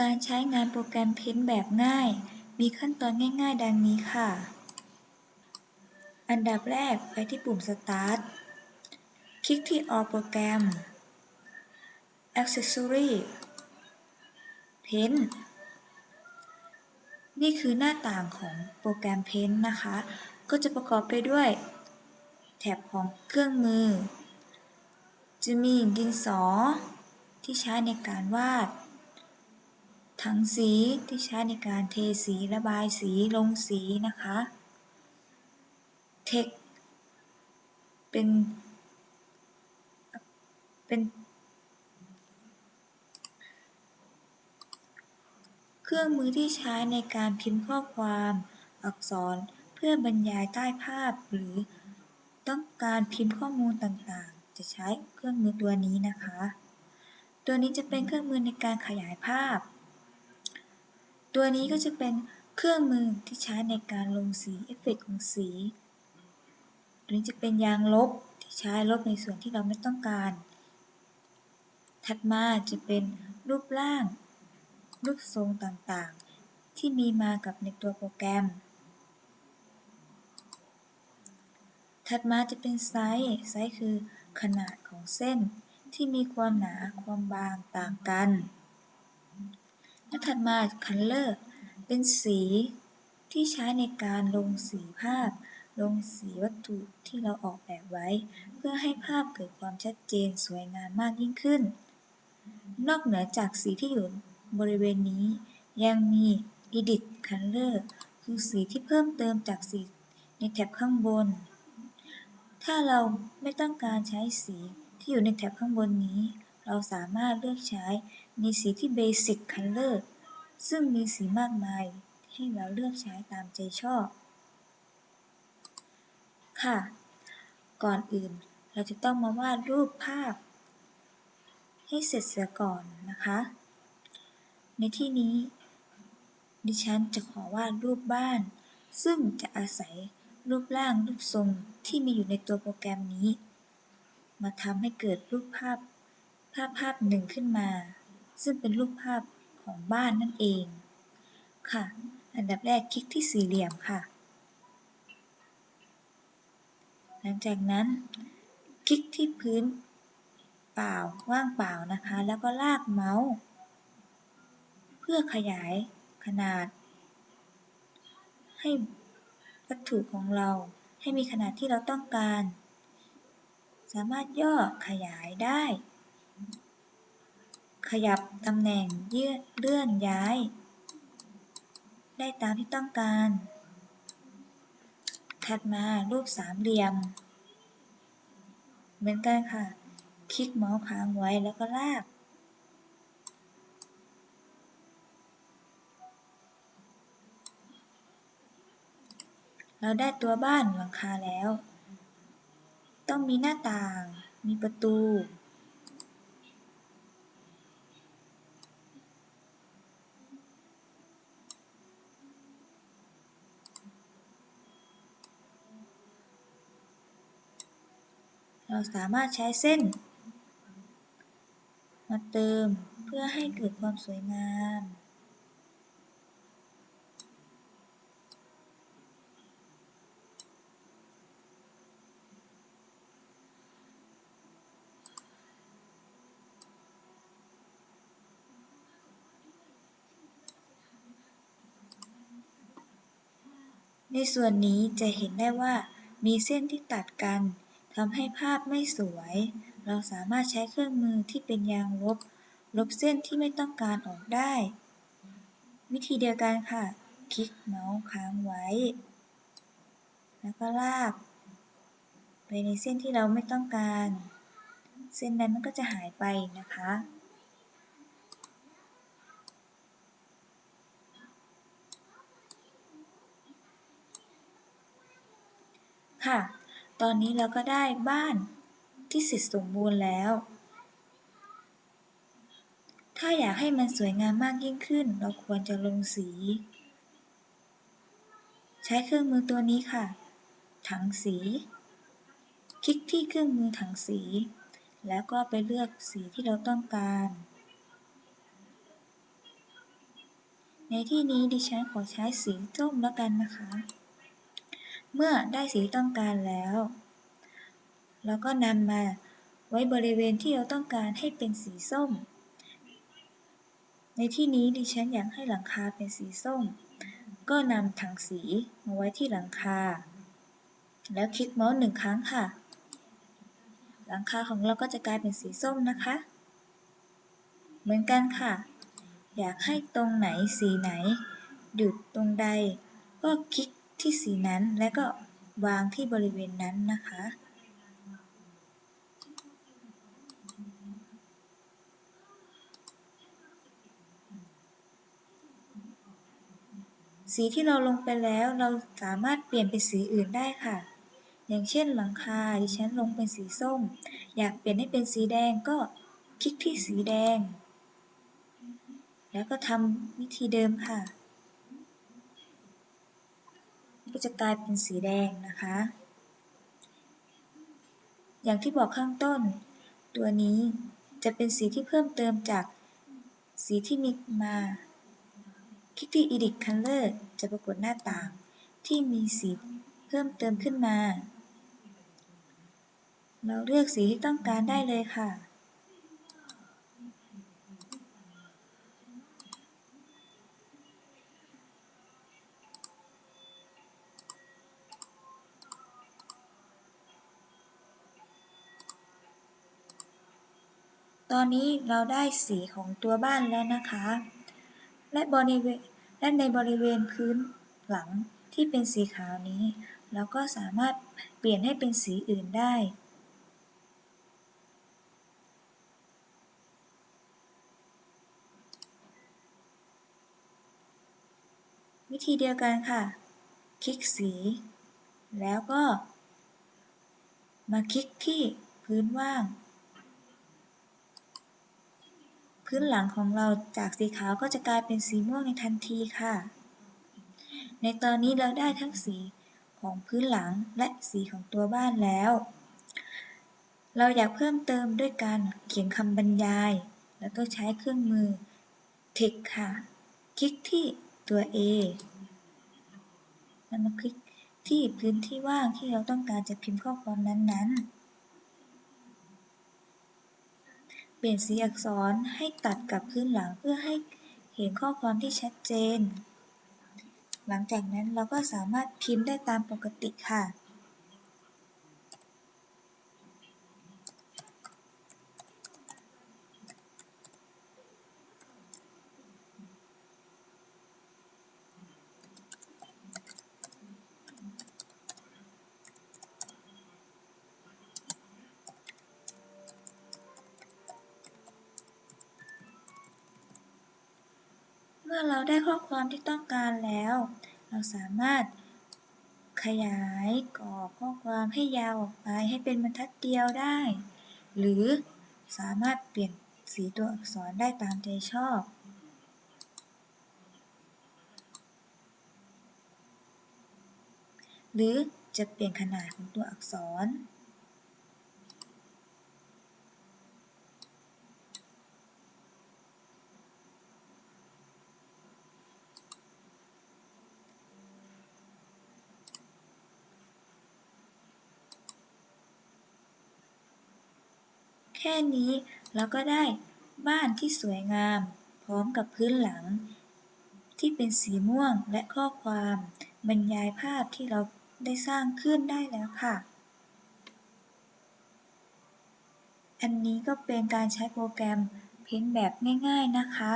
การใช้งานโปรแกรม Paint แบบง่าย มีขั้นตอนง่าย ๆ ดังนี้ค่ะ อันดับแรกไปที่ปุ่ม Start คลิกที่ All โปรแกรม Accessory Paint นี่คือหน้าต่างของโปรแกรม Paint นะคะ ก็จะประกอบไปด้วย แถบของเครื่องมือ จะมีดินสอ ที่ใช้ในการวาด ถังสีที่ใช้ในการเทสีระบายสีลงสีนะคะ เทค เป็น เป็น เครื่องมือที่ใช้ในการพิมพ์ข้อความอักษรเพื่อบรรยายใต้ภาพหรือต้องการพิมพ์ข้อมูลต่างๆ จะใช้เครื่องมือตัวนี้นะคะ ตัวนี้จะเป็นเครื่องมือในการขยายภาพ ตัวนี้ก็จะเป็นเครื่องมือที่ใช้ในการลงสีเอฟเฟกต์ของสีตัวนี้จะเป็นยางลบที่ใช้ลบในส่วนที่เราไม่ต้องการ ถัดมาจะเป็นรูปร่าง รูปทรงต่างๆ ที่มีมากับในตัวโปรแกรม ถัดมาจะเป็นไซส์ไซส์คือขนาดของเส้นที่มีความหนาความบางต่างกัน และถัดมา Color เป็นสีที่ใช้ในการลงสีภาพ ลงสีวัตถุที่เราออกแบบไว้ เพื่อให้ภาพเกิดความชัดเจนสวยงามมากยิ่งขึ้น นอกเหนือจากสีที่อยู่บริเวณนี้ ยังมี Edit Color คือสีที่เพิ่มเติมจากสีในแถบข้างบน ถ้าเราไม่ต้องการใช้สีที่อยู่ในแถบข้างบนนี้ เราสามารถเลือกใช้ ในสีที่ Basic Color ซึ่งมีสีมากมายให้เราเลือกใช้ตามใจชอบ ค่ะ ก่อนอื่นเราจะต้องมาวาดรูปภาพ ให้เสร็จเสียก่อนนะคะ ในที่นี้ ดิฉันจะขอวาดรูปบ้าน ซึ่งจะอาศัยรูปร่างรูปทรงที่มีอยู่ในตัวโปรแกรมนี้ มาทำให้เกิดรูปภาพภาพภาพหนึ่งขึ้นมา ซึ่งเป็นรูปภาพของบ้านนั่นเองค่ะ อันดับแรกคลิกที่สี่เหลี่ยมค่ะ หลังจากนั้น คลิกที่พื้นเปล่าว่างเปล่านะคะ แล้วก็ลากเมาส์ เพื่อขยายขนาด ให้วัตถุของเราให้มีขนาดที่เราต้องการ สามารถย่อขยายได้ ขยับตำแหน่งเลื่อนย้าย ได้ตามที่ต้องการ ถัดมารูปสามเหลี่ยม เหมือนกันค่ะ คลิกเมาส์ค้างไว้แล้วก็ลาก เราได้ตัวบ้านหลังคาแล้ว ต้องมีหน้าต่าง มีประตู เราสามารถใช้เส้น มาเติมเพื่อให้เกิดความสวยงามในส่วนนี้จะเห็นได้ว่ามีเส้นที่ตัดกัน ทำให้ภาพไม่สวย เราสามารถใช้เครื่องมือที่เป็นยางลบ ลบเส้นที่ไม่ต้องการออกได้ วิธีเดียวกันค่ะ คลิกเมาส์ค้างไว้ แล้วก็ลากไปในเส้นที่เราไม่ต้องการ เส้นนั้นมันก็จะหายไปนะคะค่ะ ตอนนี้เราก็ได้บ้านที่เสร็จสมบูรณ์แล้ว ถ้าอยากให้มันสวยงามมากยิ่งขึ้น เราควรจะลงสี ใช้เครื่องมือตัวนี้ค่ะ ถังสี คลิกที่เครื่องมือถังสี แล้วก็ไปเลือกสีที่เราต้องการ ในที่นี้ดิฉันขอใช้สีส้มแล้วกันนะคะ เมื่อได้สีต้องการแล้ว เราก็นำมาไว้บริเวณที่เราต้องการให้เป็นสีส้ม ในที่นี้ดิฉันอยากให้หลังคาเป็นสีส้ม ก็นำถังสีมาไว้ที่หลังคา แล้วคลิกเมาส์หนึ่งครั้งค่ะ หลังคาของเราก็จะกลายเป็นสีส้มนะคะ เหมือนกันค่ะ อยากให้ตรงไหนสีไหน หยุดตรงใด ก็คลิก ที่สีนั้น และก็วางที่บริเวณนั้นนะคะ สีที่เราลงไปแล้วเราสามารถเปลี่ยนเป็นสีอื่นได้ค่ะ อย่างเช่นหลังคาดิฉันลงเป็นสีส้ม อยากเปลี่ยนให้เป็นสีแดงก็คลิกที่สีแดง แล้วก็ทำวิธีเดิมค่ะ ก็จะกลายเป็นสีแดงนะคะ อย่างที่บอกข้างต้น ตัวนี้จะเป็นสีที่เพิ่มเติมจากสีที่มีมาคลิกที่ Edit Color จะปรากฏหน้าต่าง ที่มีสีเพิ่มเติมขึ้นมา เราเลือกสีที่ต้องการได้เลยค่ะ ตอนนี้เราได้สีของตัวบ้านแล้วนะคะ และบริเวณและในบริเวณพื้นหลังที่เป็นสีขาวนี้ เราก็สามารถเปลี่ยนให้เป็นสีอื่นได้ วิธีเดียวกันค่ะ คลิกสี แล้วก็ มาคลิกที่พื้นว่าง พื้นหลังของเราจากสีขาวก็จะกลายเป็นสีม่วงในทันทีค่ะ ในตอนนี้เราได้ทั้งสีของพื้นหลังและสีของตัวบ้านแล้ว เราอยากเพิ่มเติมด้วยการเขียนคำบรรยาย แล้วก็ใช้เครื่องมือ Text ค่ะ คลิกที่ตัว A แล้วมาคลิกที่พื้นที่ว่างที่เราต้องการจะพิมพ์ข้อความนั้นๆ เป ลี่ยนสีอักษรให้ตัดกับพื้นหลังเพื่อให้เห็นข้อความที่ชัดเจน หลังจากนั้นเราก็สามารถพิมพ์ได้ตามปกติค่ะ มื่อเราได้ข้อความที่ต้องการแล้ว เราสามารถขยายกรอบข้อความให้ยาวออกไปให้เป็นบรรทัดเดียวได้ หรือสามารถเปลี่ยนสีตัวอักษรได้ตามใจชอบหรือจะเปลี่ยนขนาดของตัวอักษร ค่นี้เราก็ได้บ้านที่สวยงาม พร้อมกับพื้นหลัง ที่เป็นสีม่วงและข้อความบรรยายภาพที่เราได้สร้างขึ้นได้แล้วค่ะ อันนี้ก็เป็นการใช้โปรแกรม Paint แบบง่ายๆนะคะ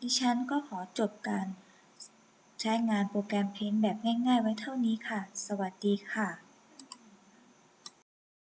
ดิฉันก็ขอจบการใช้งานโปรแกรม Paint แบบง่ายๆไว้เท่านี้ค่ะ สวัสดีค่ะ